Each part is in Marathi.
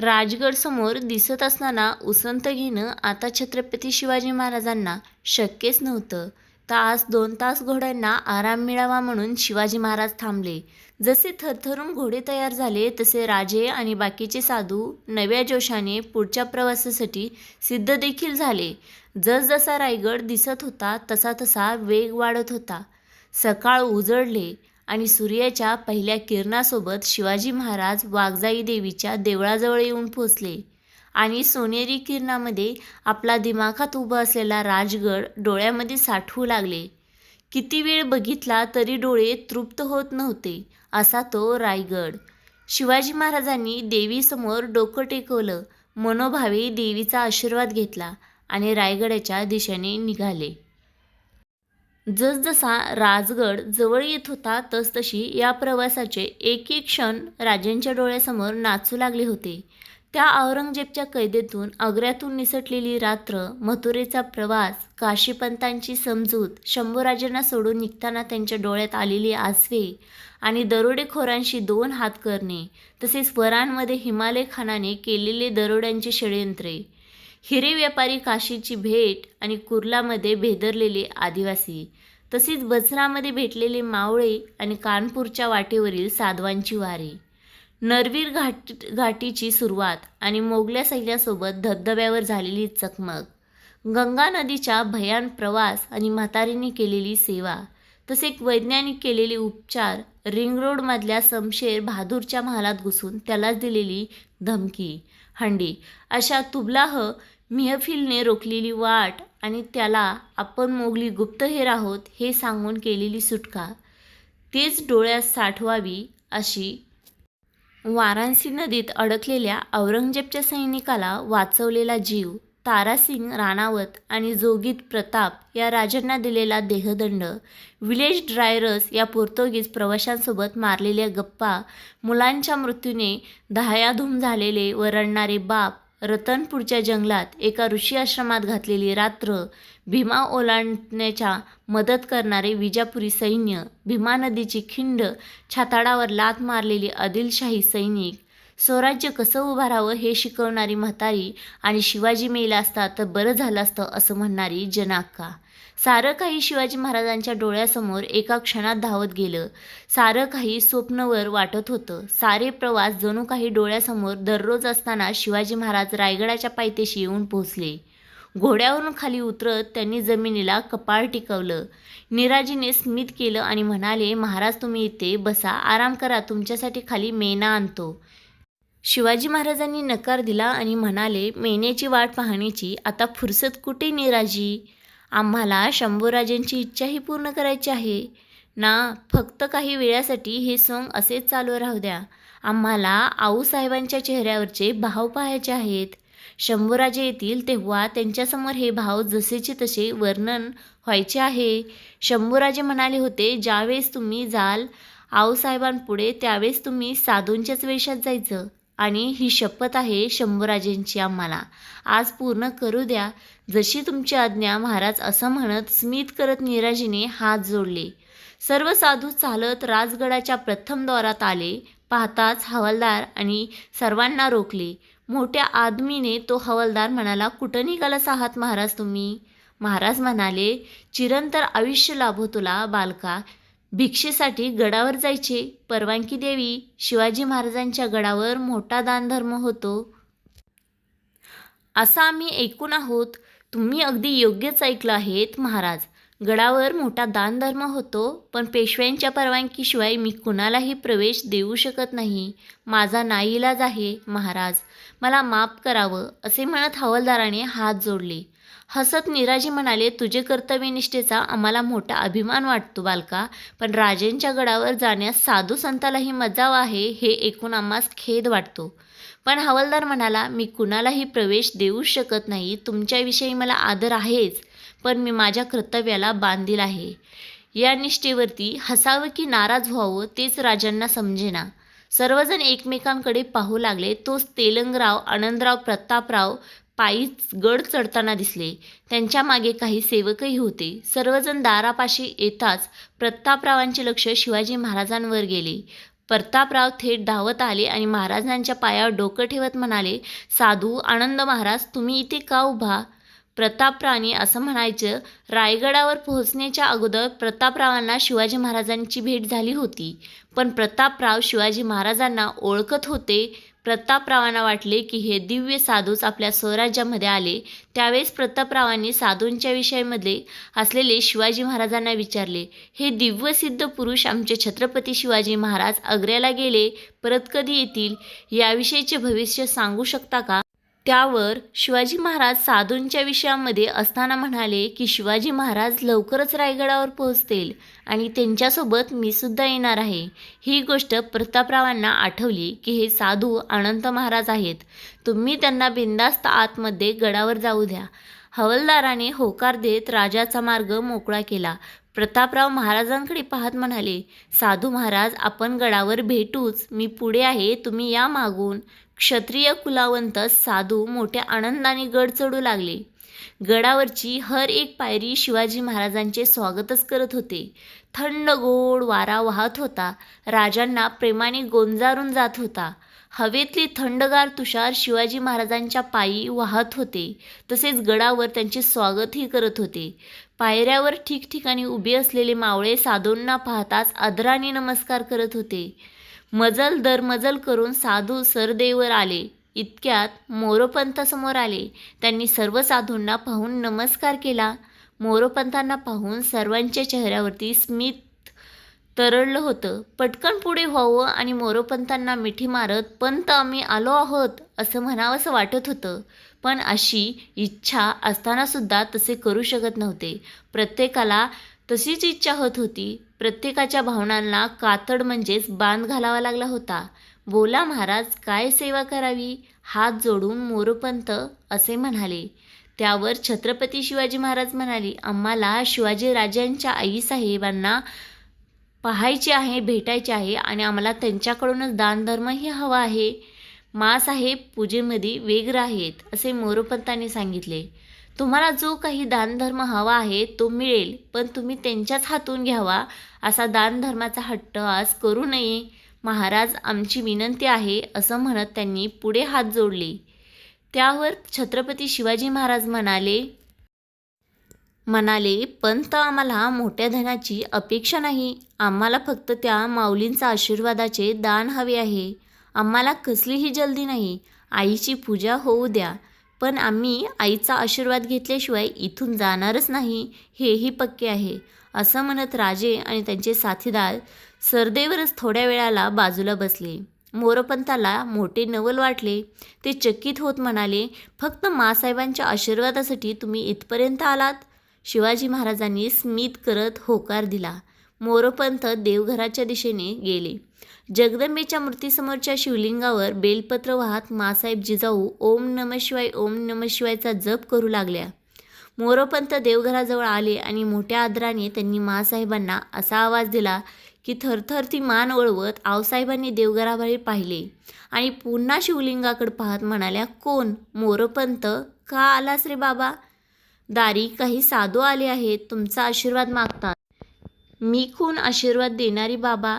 राजगड समोर दिसत असताना उसंत घेणं आता छत्रपती शिवाजी महाराजांना शक्यच नव्हतं. तास दोन तास घोड्यांना आराम मिळावा म्हणून शिवाजी महाराज थांबले. जसे थरथरून घोडे तयार झाले तसे राजे आणि बाकीचे साधू नव्या जोशाने पुढच्या प्रवासासाठी सिद्ध देखील झाले. जसजसा रायगड दिसत होता तसा तसा वेग वाढत होता. सकाळ उजळले. आणि सूर्याच्या पहिल्या किरणासोबत शिवाजी महाराज वाघजाई देवीच्या देवळाजवळ येऊन पोचले आणि सोनेरी किरणामध्ये आपला दिमाखात उभा असलेला राजगड डोळ्यामध्ये साठवू लागले. किती वेळ बघितला तरी डोळे तृप्त होत नव्हते असा तो रायगड. शिवाजी महाराजांनी देवीसमोर डोकं टेकवलं मनोभावे देवीचा आशीर्वाद घेतला आणि रायगडाच्या दिशेने निघाले. जसजसा राजगड जवळ येत होता तसतशी या प्रवासाचे एक एक क्षण राजांच्या डोळ्यासमोर नाचू लागले होते. त्या औरंगजेबच्या कैदेतून आग्र्यातून निसटलेली रात्र मथुरेचा प्रवास काशीपंतांची समजूत शंभूराजांना सोडून निघताना त्यांच्या डोळ्यात आलेली आसवे आणि दरोडेखोरांशी दोन हात करणे तसेच वरांमध्ये हिमालय खानाने केलेले दरोड्यांचे षडयंत्रे. हिरे व्यापारी काशीची भेट आणि कुर्लामध्ये भेदरलेले आदिवासी. तसेच बचरामध्ये भेटलेले मावळे आणि कानपूरच्या वाटेवरील साधवांची वारी. नरवीर घाट घाटीची सुरुवात आणि मोगल्या सैन्यासोबत धबधब्यावर झालेली चकमक. गंगा नदीच्या भयान प्रवास आणि म्हातारीने केलेली सेवा तसेच वैज्ञानिक केलेले उपचार रिंग रोडमधल्या समशेर बहादूरच्या महालात घुसून त्यालाच दिलेली धमकी. हंडी. अशा तुबलाह मिहफिलने रोखलेली वाट आणि त्याला आपण मोगली गुप्तहेर आहोत हे सांगून केलेली सुटका. तेच डोळ्यात साठवावी अशी वाराणसी नदीत अडकलेल्या औरंगजेबच्या सैनिकाला वाचवलेला जीव. तारासिंग राणावत आणि जोगीत प्रताप या राजांना दिलेला देहदंड विलेज ड्रायरस या पोर्तुगीज प्रवाशांसोबत मारलेल्या गप्पा मुलांच्या मृत्यूने दहायाधूम झालेले व रडणारे बाप रतनपूरच्या जंगलात एका ऋषी आश्रमात घातलेली रात्र भीमा ओलांडण्याच्या मदत करणारे विजापुरी सैन्य भीमा नदीची खिंड छाताडावर लात मारलेली आदिलशाही सैनिक स्वराज्य कसं उभारावं हे शिकवणारी म्हातारी आणि शिवाजी मेला असता तर बरं झालं असतं असं म्हणणारी जनाक्का. सारं काही शिवाजी महाराजांच्या डोळ्यासमोर एका क्षणात धावत गेलं. सारं काही स्वप्नवर वाटत होतं. सारे प्रवास जणू काही डोळ्यासमोर दररोज असताना शिवाजी महाराज रायगडाच्या पायथ्याशी येऊन पोहोचले. घोड्यावरून खाली उतरत त्यांनी जमिनीला कपाळ टिकवलं. निराजीने स्मित केलं आणि म्हणाले महाराज तुम्ही इथे बसा. आराम करा. तुमच्यासाठी खाली मेना आणतो. शिवाजी महाराजांनी नकार दिला आणि म्हणाले मेण्याची वाट पाहण्याची आता फुरसत कुठे निराजी? आम्हाला शंभूराजांची इच्छाही पूर्ण करायची आहे. ना फक्त काही वेळासाठी हे सोंग असेच चालू राहू द्या. आम्हाला आऊसाहेबांच्या चेहऱ्यावरचे भाव पाहायचे आहेत. शंभूराजे येतील तेव्हा त्यांच्यासमोर हे भाव जसेचे तसे वर्णन व्हायचे आहे. शंभूराजे म्हणाले होते ज्यावेळेस तुम्ही जाल आऊसाहेबांपुढे त्यावेळेस तुम्ही साधूंच्याच वेशात जायचं. आणि ही शपथ आहे शंभूराजेंची आम्हाला. आज पूर्ण करू द्या. जशी तुमची आज्ञा महाराज असं म्हणत स्मित करत निराजीने हात जोडले. सर्व साधू चालत राजगडाच्या प्रथम द्वारात आले. पाहताच हवालदार आणि सर्वांना रोखले. मोठ्या आदमीने तो हवालदार म्हणाला कुठं निघालास आहात महाराज तुम्ही? महाराज म्हणाले चिरंतर आयुष्य लाभो तुला बालका. भिक्षेसाठी गडावर जायचे. परवानगी द्यावी शिवाजी महाराजांच्या गडावर मोठा दानधर्म होतो. असं आम्ही ऐकून आहोत. तुम्ही अगदी योग्यच ऐकलं आहेत महाराज. गडावर मोठा दानधर्म होतो पण पेशव्यांच्या परवानगीशिवाय मी कुणालाही प्रवेश देऊ शकत नाही. माझा नाईलाज आहे महाराज. मला माफ करावं असे म्हणत हवालदाराने हात जोडले. हसत निराजी म्हणाले तुझे कर्तव्यनिष्ठेचा आम्हाला मोठा अभिमान वाटतो बालका पण राजेंच्या गडावर जाण्यास साधू संतालाही मजाव आहे हे ऐकून आम्हास खेद वाटतो पण हवालदार म्हणाला मी कुणालाही प्रवेश देऊ शकत नाही तुमच्याविषयी मला आदर आहेच पण मी माझ्या कर्तव्याला बांधील आहे. या निष्ठेवरती हसावं की नाराज व्हावं तेच राजांना समजेना. सर्वजण एकमेकांकडे पाहू लागले तोच तेलंगराव आनंदराव प्रतापराव पायीच गड चढताना दिसले. त्यांच्या मागे काही सेवकही होते. सर्वजण दारापाशी येताच प्रतापरावांचे लक्ष शिवाजी महाराजांवर गेले. प्रतापराव थेट धावत आले आणि महाराजांच्या पायावर डोकं ठेवत म्हणाले साधू आनंद महाराज तुम्ही इथे का उभा प्रतापरावांनी असं म्हणायचं रायगडावर पोहोचण्याच्या अगोदर प्रतापरावांना शिवाजी महाराजांची भेट झाली होती. पण प्रतापराव शिवाजी महाराजांना ओळखत होते प्रतापरावांना वाटले की हे दिव्य साधूच आपल्या स्वराज्यामध्ये आले. त्यावेळेस प्रतापरावांनी साधूंच्या विषयामध्ये असलेले शिवाजी महाराजांना विचारले. हे दिव्यसिद्ध पुरुष आमचे छत्रपती शिवाजी महाराज आग्र्याला गेले परत कधी येतील? याविषयीचे भविष्य सांगू शकता का? त्यावर शिवाजी महाराज साधूंच्या विषयामध्ये असताना म्हणाले की शिवाजी महाराज लवकरच रायगडावर पोहोचतील आणि त्यांच्यासोबत मी सुद्धा येणार आहे. ही गोष्ट प्रतापरावांना आठवली की हे साधू अनंत महाराज आहेत. तुम्ही त्यांना बिंदास्त आतमध्ये गडावर जाऊ द्या. हवलदाराने होकार देत राजाचा मार्ग मोकळा केला. प्रतापराव महाराजांकडे पाहत म्हणाले साधू महाराज आपण गडावर भेटूच. मी पुढे आहे. तुम्ही या मागून. क्षत्रिय कुलावंत साधू मोठ्या आनंदाने गड चढू लागले. गडावरची हर एक पायरी शिवाजी महाराजांचे स्वागतच करत होते. थंड गोड वारा वाहत होता. राजांना प्रेमाने गोंजारून जात होता. हवेतली थंडगार तुषार शिवाजी महाराजांच्या पायी वाहत होते. तसेच गडावर त्यांचे स्वागतही करत होते. पायऱ्यावर ठिकठिकाणी उभे असलेले मावळे साधूंना पाहताच आदराने नमस्कार करत होते. मजल दर मजल करून साधू सरदेवर आले. इतक्यात मोरोपंतासमोर आले. त्यांनी सर्व साधूंना पाहून नमस्कार केला. मोरोपंतांना पाहून सर्वांच्या चेहऱ्यावरती स्मित तरळलं होतं. पटकन पुढे व्हावं आणि मोरोपंतांना मिठी मारत पंत आम्ही आलो आहोत असं म्हणावंसं वाटत होतं. पण अशी इच्छा असतानासुद्धा तसे करू शकत नव्हते. प्रत्येकाला तशीच इच्छा होत होती. प्रत्येकाच्या भावनांना कातड म्हणजेच बांध घालावा लागला होता. बोला महाराज काय सेवा करावी? हात जोडून मोरपंत असे म्हणाले. त्यावर छत्रपती शिवाजी महाराज म्हणाले आम्हाला शिवाजी राजांच्या आईसाहेबांना पाहायचे आहे भेटायचे आहे आणि आम्हाला त्यांच्याकडूनच दानधर्मही हवा आहे. मासाहेब पूजेमध्ये वेगळं आहेत असे मोरोपंतांनी सांगितले. तुम्हाला जो काही दानधर्म हवा आहे तो मिळेल पण तुम्ही त्यांच्याच हातून घ्यावा असा दानधर्माचा हट्ट आज करू नये. महाराज आमची विनंती आहे असं म्हणत त्यांनी पुढे हात जोडले. त्यावर छत्रपती शिवाजी महाराज म्हणाले म्हणाले पंत आम्हाला मोठ्या धनाची अपेक्षा नाही. आम्हाला फक्त त्या माऊलींचा आशीर्वादाचे दान हवे आहे. आम्हाला कसलीही जल्दी नाही. आईची पूजा होऊ द्या. पण आम्ही आईचा आशीर्वाद घेतल्याशिवाय इथून जाणारच नाही हेही पक्के आहे असं म्हणत राजे आणि त्यांचे साथीदार सरदेवरच थोड्या वेळाला बाजूला बसले. मोरपंताला मोठे नवल वाटले. ते चकित होत म्हणाले फक्त मासाहेबांच्या आशीर्वादासाठी तुम्ही इथपर्यंत आलात? शिवाजी महाराजांनी स्मित करत होकार दिला. मोरपंत देवघराच्या दिशेने गेले. जगदंबेच्या मूर्तीसमोरच्या शिवलिंगावर बेलपत्र वाहत मासाहेब जिजाऊ ओम नम शिवाय ओम नम शिवायचा जप करू लागल्या. मोरोपंत देवघराजवळ आले आणि मोठ्या आदराने त्यांनी मासाहेबांना असा आवाज दिला की थरथर ती मान वळवत आऊसाहेबांनी देवघराबाहेर पाहिले आणि पुन्हा शिवलिंगाकडे पाहत म्हणाल्या कोण? मोरोपंत? का आलास रे बाबा? दारी काही साधू आले आहेत तुमचा आशीर्वाद मागतात. मी खून आशीर्वाद देणारी बाबा?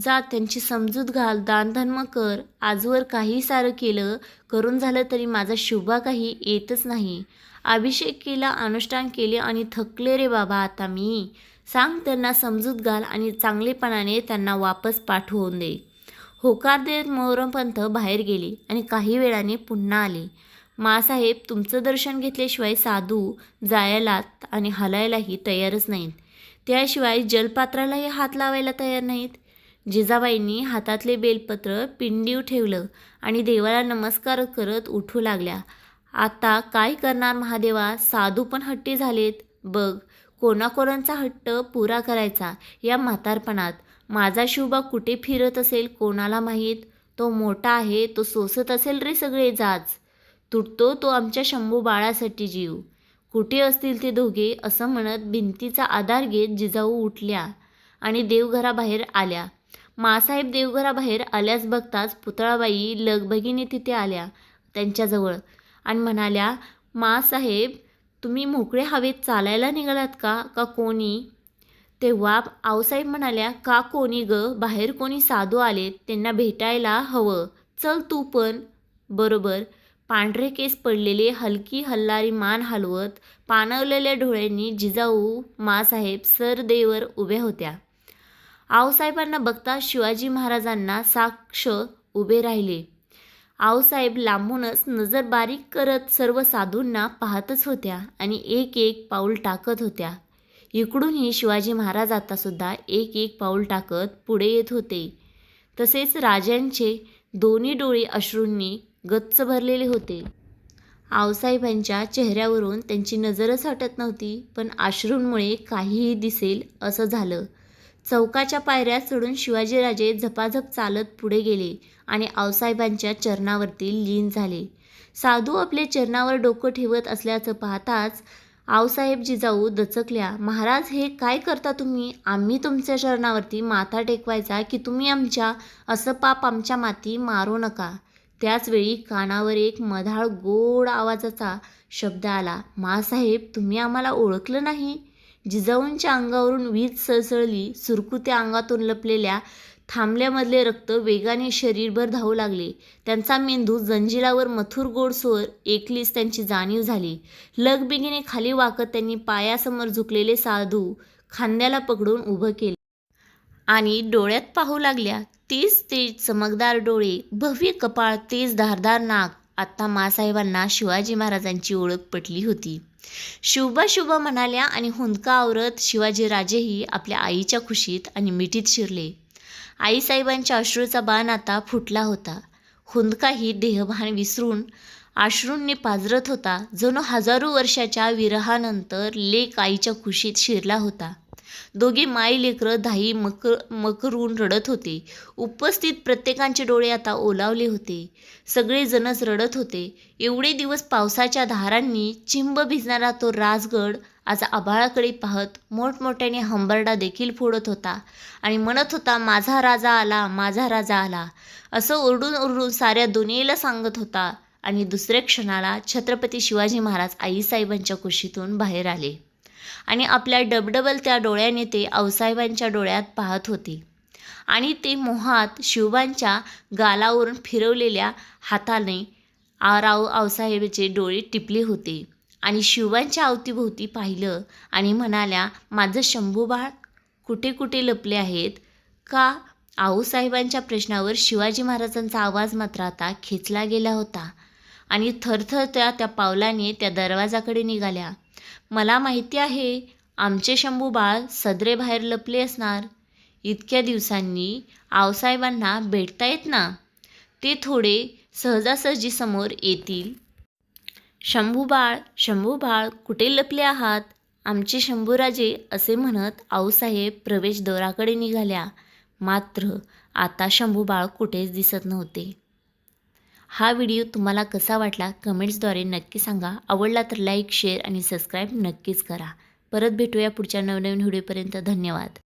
जा त्यांची समजूत घाल दानधर्म कर. आजवर काही सारं केलं करून झालं तरी माझा शुभा काही येतच नाही. अभिषेक केला अनुष्ठान केले आणि थकले रे बाबा आता मी. सांग त्यांना समजूत घाल आणि चांगलेपणाने त्यांना वापस पाठवून दे. होकार देत मोहरमपंत बाहेर गेले आणि काही वेळाने पुन्हा आले. मासाहेब तुमचं दर्शन घेतल्याशिवाय साधू जायला आणि हलायलाही तयारच नाहीत. त्याशिवाय जलपात्रालाही हात लावायला तयार नाहीत. जिजाबाईंनी हातातले बेलपत्र पिंडीव ठेवलं आणि देवाला नमस्कार करत उठू लागल्या. आता काय करणार महादेवा? साधू पण हट्टी झालेत. बघ कोणाकोणांचा हट्ट पुरा करायचा या म्हातारपणात. माझा शिवबा कुठे फिरत असेल कोणाला माहीत? तो मोठा आहे तो सोसत असेल रे सगळे जाज. तुटतो तो आमच्या शंभू बाळासाठी जीव. कुठे असतील ते दोघे असं म्हणत भिंतीचा आधार घेत जिजाऊ उठल्या आणि देवघराबाहेर आल्या. मासाहेब देवघराबाहेर आल्यास बघताच पुतळाबाई लगबगीने तिथे आल्या त्यांच्याजवळ आणि म्हणाल्या मासाहेब तुम्ही मोकळे हवेत चालायला निघालात का? का कोणी? तेव्हा आऊसाहेब म्हणाल्या का कोणी ग? बाहेर कोणी साधू आलेत त्यांना भेटायला हवं. चल तू पण. बरोबर. पांढरे केस पडलेले हलकी हल्लारी मान हलवत पाणवलेल्या डोळ्यांनी जिजाऊ मासाहेब सरदेवर उभ्या होत्या. आऊसाहेबांना बघता शिवाजी महाराजांना साक्ष उभे राहिले. आऊसाहेब लांबूनच नजर बारीक करत सर्व साधूंना पाहतच होत्या आणि एक एक पाऊल टाकत होत्या. इकडूनही शिवाजी महाराज आतासुद्धा एक एक पाऊल टाकत पुढे येत होते. तसेच राजांचे दोन्ही डोळे अश्रूंनी गच्च भरलेले होते. आऊसाहेबांच्या चेहऱ्यावरून त्यांची नजरच हटत नव्हती पण अश्रूंमुळे काहीही दिसेल असं झालं. चौकाच्या पायऱ्या सोडून शिवाजीराजे झपाझप चालत पुढे गेले आणि आऊसाहेबांच्या चरणावरती लीन झाले. साधू आपले चरणावर डोकं ठेवत असल्याचं पाहताच आऊसाहेब जिजाऊ दचकल्या महाराज हे काय करता तुम्ही? आम्ही तुमच्या चरणावरती माथा टेकवायचा की तुम्ही आमच्या असं पाप आमच्या माती मारू नका. त्याचवेळी कानावर एक मधाळ गोड आवाजाचा शब्द आला मासाहेब तुम्ही आम्हाला ओळखलं नाही? जिजाऊंच्या अंगावरून वीज सळसळली सुरकुत्या अंगातून लपलेल्या थांबल्यामधले रक्त वेगाने शरीरभर धावू लागले. त्यांचा मेंदू जंजिरावर मथुर गोडसोर एकलीच त्यांची जाणीव झाली. लगबिगीने खाली वाकत त्यांनी पायासमोर झुकलेले साधू खांद्याला पकडून उभं केले. आणि डोळ्यात पाहू लागल्या तेच तेज चमकदार डोळे भव्य कपाळ तेज धारदार नाक. आत्ता मासाहेबांना शिवाजी महाराजांची ओळख पटली होती. शुभा शुभ म्हणाल्या आणि हुंदका आवरत शिवाजीराजेही आपल्या आईच्या खुशीत आणि मिठीत शिरले. आईसाहेबांच्या अश्रूचा बाण आता फुटला होता. हुंदकाही देहभान विसरून अश्रूंनी पाजरत होता जणू हजारो वर्षाच्या विरहानंतर लेक आईच्या खुशीत शिरला होता. दोघी माई लेकरं धाई मक मकरून रडत होते. उपस्थित प्रत्येकांचे डोळे आता ओलावले होते. सगळेजणच रडत होते. एवढे दिवस पावसाच्या धारांनी चिंब भिजणारा तो राजगड आज आभाळाकडे पाहत मोठमोठ्याने हंबरडा देखील फोडत होता आणि म्हणत होता माझा राजा आला माझा राजा आला. असं ओरडून ओरडून साऱ्या दुनियेला सांगत होता आणि दुसऱ्या क्षणाला छत्रपती शिवाजी महाराज आईसाहेबांच्या कुशीतून बाहेर आले. आणि आपल्या डबडबल त्या डोळ्याने ते आऊसाहेबांच्या डोळ्यात पाहत होते. आणि ते मोहात शिवबांच्या गालावरून फिरवलेल्या हाताने आराव आऊसाहेबाचे डोळे टिपले होते. आणि शिवबांच्या अवतीभोवती पाहिलं आणि म्हणाल्या माझं शंभूबाळ कुठे कुठे लपले आहेत? का आऊसाहेबांच्या प्रश्नावर शिवाजी महाराजांचा आवाज मात्र आता खेचला गेला होता? आणि थरथरत्या त्या पावलाने त्या दरवाजाकडे निघाल्या. मला माहिती आहे आमचे शंभू बाळ सदरे बाहेर लपले असणार. इतक्या दिवसांनी आवसाहेबांना भेटता येत ना? ते थोडे सहजासहजी समोर येतील. शंभू बाळ शंभू बाळ कुठे लपले आहात? आमचे शंभूराजे असे म्हणत आऊसाहेब प्रवेशद्वाराकडे निघाल्या. मात्र आता शंभू बाळ कुठेच दिसत नव्हते. हा व्हिडिओ तुम्हाला कसा वाटला कमेंट्सद्वारे नक्की सांगा. आवडला तर लाईक शेअर आणि सबस्क्राईब नक्कीच करा. परत भेटूया पुढच्या नवनवीन व्हिडिओपर्यंत. धन्यवाद.